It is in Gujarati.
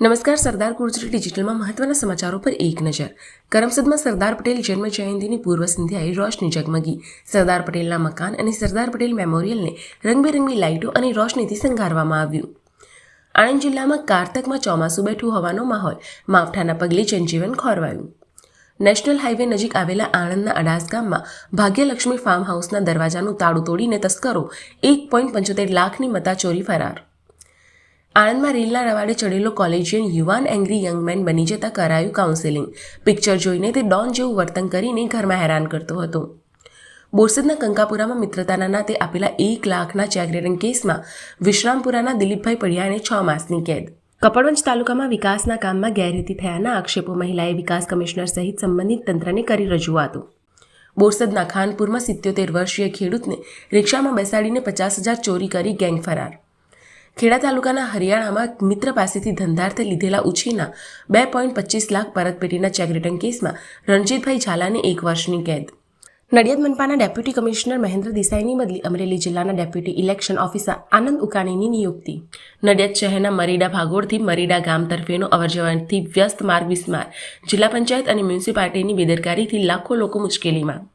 નમસ્કાર, સરદાર ગુર્જરી ડિજિટલમાં મહત્વના સમાચારો પર એક નજર. કરમસદમાં સરદાર પટેલ જન્મ જયંતિની પૂર્વ સંધ્યાએ રોશની ઝગમગી સરદાર પટેલના મકાન અને સરદાર પટેલ મેમોરિયલને રંગબેરંગી લાઇટો અને રોશનીથી શણગારવામાં આવ્યું. આણંદ જિલ્લામાં કારતકમાં ચોમાસું બેઠું હોવાનો માહોલ માવઠાના પગલે જનજીવન ખોરવાયું. નેશનલ હાઈવે નજીક આવેલા આણંદના અડાસ ગામમાં ભાગ્યલક્ષ્મી ફાર્મ હાઉસના દરવાજાનું તાળું તોડીને તસ્કરો એક પોઈન્ટ પંચોતેર લાખની મતા ચોરી ફરાર. આણંદમાં રેલના રવાડે ચડેલો કોલેજિયન યુવાન એંગ્રી યંગમેન બની જતા કરાયું કાઉન્સેલિંગ. પિક્ચર જોઈને તે ડોન જેવું વર્તન કરીને ઘરમાં હેરાન કરતો હતો. બોરસદના કંકાપુરામાં મિત્રતાના નાતે આપેલા એક લાખના ચેક કેસમાં વિશ્રામપુરાના દિલીપભાઈ પડિયાને છ માસની કેદ. કપડવંજ તાલુકામાં વિકાસના કામમાં ગેરરીતિ થયાના આક્ષેપો મહિલાએ વિકાસ કમિશનર સહિત સંબંધિત તંત્રને કરી રજૂઆતો. બોરસદના ખાનપુરમાં સિત્યોતેર વર્ષીય ખેડૂતને રિક્ષામાં બેસાડીને પચાસ હજાર ચોરી કરી ગેંગ ફરાર. ખેડા તાલુકાના હરિયાણામાં મિત્ર પાસેથી ધંધાર્થે લીધેલા ઉછીના બે પોઈન્ટ પચીસ લાખ પરતપેટીના ચેક રિટર્ન કેસમાં રણજીતભાઈ ઝાલાને એક વર્ષની કેદ. નડિયાદ મનપાના ડેપ્યુટી કમિશનર મહેન્દ્ર દેસાઈની બદલી અમરેલી જિલ્લાના ડેપ્યુટી ઇલેક્શન ઓફિસર આનંદ ઉકાણીની નિયુક્તિ. નડિયાદ શહેરના મરીડા ભાગોળથી મરીડા ગામ તરફેનો અવરજવરથી વ્યસ્ત માર્ગ વિસ્માર. જિલ્લા પંચાયત અને મ્યુનિસિપાલિટીની બેદરકારીથી લાખો લોકો મુશ્કેલીમાં.